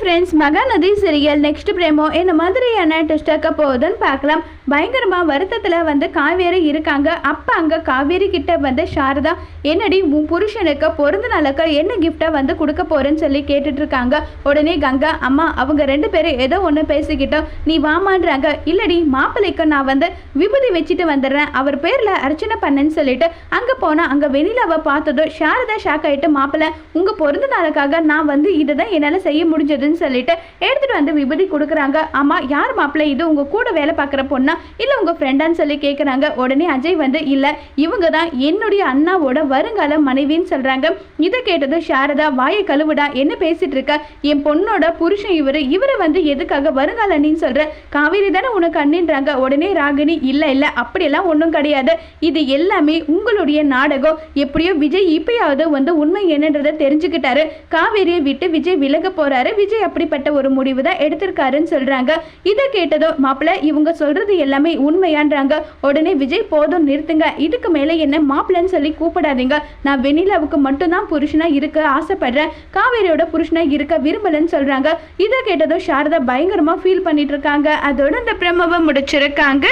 Friends Mahanadi serial next promo என்ன மாதிரியான டெஸ்டாக்க போகுதுன்னு பார்க்கலாம். பயங்கரமாக வருத்தத்தில் வந்து காவேரி இருக்காங்க. அப்போ அங்கே காவேரி கிட்ட வந்து சாரதா என்னடி உன் புருஷனுக்கு பிறந்த நாளுக்கு என்ன கிஃப்டை வந்து கொடுக்க போறேன்னு சொல்லி கேட்டுட்டு இருக்காங்க. உடனே கங்கா அம்மா அவங்க ரெண்டு பேரும் ஏதோ ஒன்று பேசிக்கிட்டோம். நீ வாமான்றாங்க. இல்லடி மாப்பிள்ளைக்கு நான் வந்து விபூதி வச்சுட்டு வந்துடுறேன். அவர் பேரில் அர்ச்சனை பண்ணேன்னு சொல்லிட்டு அங்கே போனால் அங்கே வெண்ணிலாவை பார்த்ததும் சாரதா ஷாக் ஆகிட்டு மாப்பிள்ளை உங்கள் பிறந்த நாளுக்காக நான் வந்து இதை தான் என்னால் செய்ய அப்படின்னு சொல்லிட்டு எடுத்துட்டு வந்து விபதி கொடுக்குறாங்க. ஆமாம் யார் மாப்பிள்ளை? இது உங்கள் கூட வேலை பார்க்குற பொண்ணா? இல்லை உங்கள் ஃப்ரெண்டான்னு சொல்லி கேட்குறாங்க உடனே அஜய் வந்து இல்லை இவங்க தான் என்னுடைய அண்ணாவோட வருங்கால மனைவின்னு சொல்கிறாங்க இதை கேட்டதும் சாரதா வாயை கழுவுடா என்ன பேசிட்டு இருக்க? என் பொண்ணோட புருஷன் இவர். இவரை வந்து எதுக்காக வருங்கால அண்ணின்னு சொல்கிற காவேரி தானே உனக்கு அண்ணின்றாங்க. உடனே ராகினி இல்லை இல்லை அப்படியெல்லாம் ஒன்றும் கிடையாது. இது எல்லாமே உங்களுடைய நாடகம். எப்படியோ விஜய் இப்பயாவது வந்து உண்மை என்னன்றதை தெரிஞ்சுக்கிட்டாரு. காவேரியை விட்டு விஜய் விலக போறாரு. விஜய் அப்படிப்பட்ட ஒரு முடிவு தான் எடுத்திருக்காருன்னு சொல்றாங்க. இதை கேட்டதும் மாப்பிள்ள இவங்க சொல்றது எல்லாமே உண்மையான்றாங்க. உடனே விஜய் போதும் நிறுத்துங்க. இதுக்கு மேலே என்ன மாப்பிள்ளைன்னு சொல்லி கூப்பிடாதீங்க. நான் வெண்ணிலாவுக்கு மட்டும்தான் புருஷனா இருக்க ஆசைப்படுறேன். காவேரியோட புருஷனா இருக்க விரும்பலன்னு சொல்றாங்க. இதை கேட்டதும் சாரதா பயங்கரமா ஃபீல் பண்ணிட்டு இருக்காங்க. அதோட இந்த பிரமவை முடிச்சிருக்காங்க.